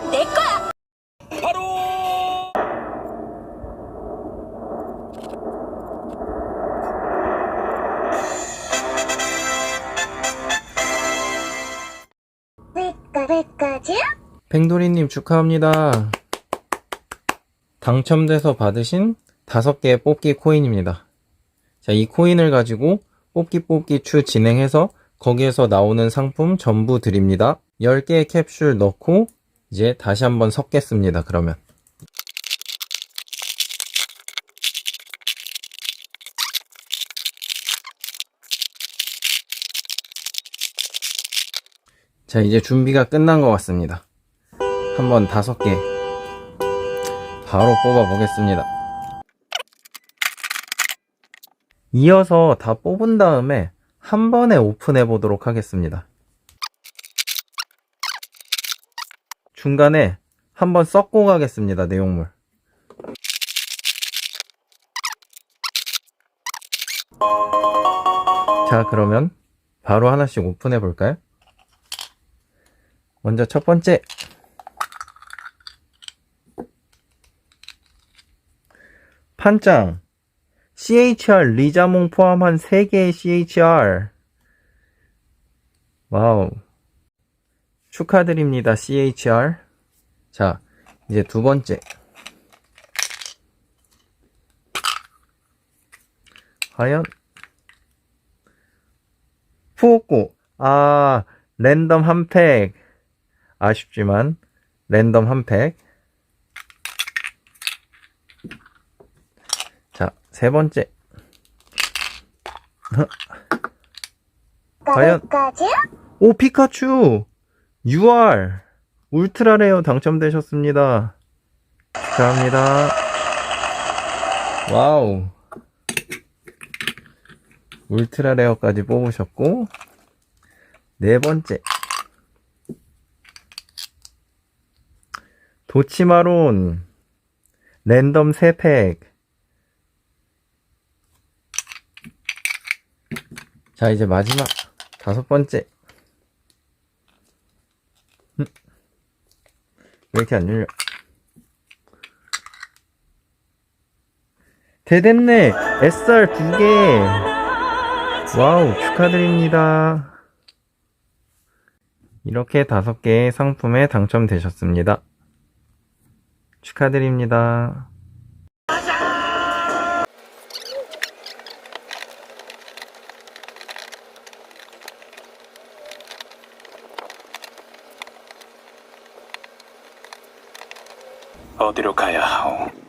넌내 거야. 바로 팽돌이님 축하합니다. 당첨돼서 받으신 5개의 뽑기 코인입니다. 자, 이 코인을 가지고 뽑기 뽑기 추 진행해서 거기에서 나오는 상품 전부 드립니다. 10개의 캡슐 넣고 이제 다시 한번 섞겠습니다. 그러면. 자, 이제 준비가 끝난 것 같습니다. 한번 다섯 개 바로 뽑아 보겠습니다. 이어서 다 뽑은 다음에 한 번에 오픈해 보도록 하겠습니다. 중간에 한번 섞고 가겠습니다. 내용물. 자, 그러면 바로 하나씩 오픈해 볼까요? 먼저 첫 번째. 판짱. CHR 리자몽 포함한 3개의 CHR. 와우. 축하드립니다, CHR. 자, 이제 두 번째. 과연? 푸오꼬. 아, 랜덤 한 팩. 아쉽지만, 랜덤 한 팩. 자, 세 번째. 과연, 오, 피카츄! UR! 울트라 레어 당첨되셨습니다. 축하합니다. 와우. 울트라 레어까지 뽑으셨고, 네 번째. 도치마론 랜덤 3팩 자 이제 마지막 다섯 번째 음. 왜 이렇게 안 열려? 대됐네 SR 2개. 와우 축하드립니다. 이렇게 다섯 개의 상품에 당첨되셨습니다. 축하드립니다. 어디로 가야 하오?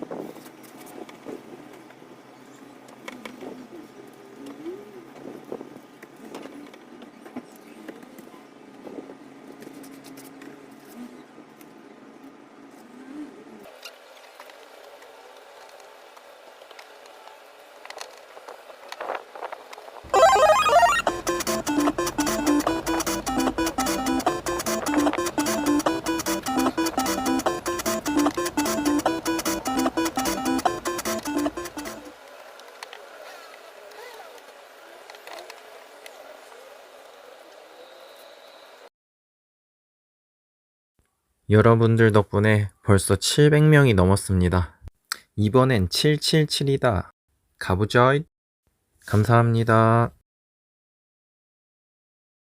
여러분들 덕분에 벌써 700명이 넘었습니다. 이번엔 777이다. 가보자. 감사합니다.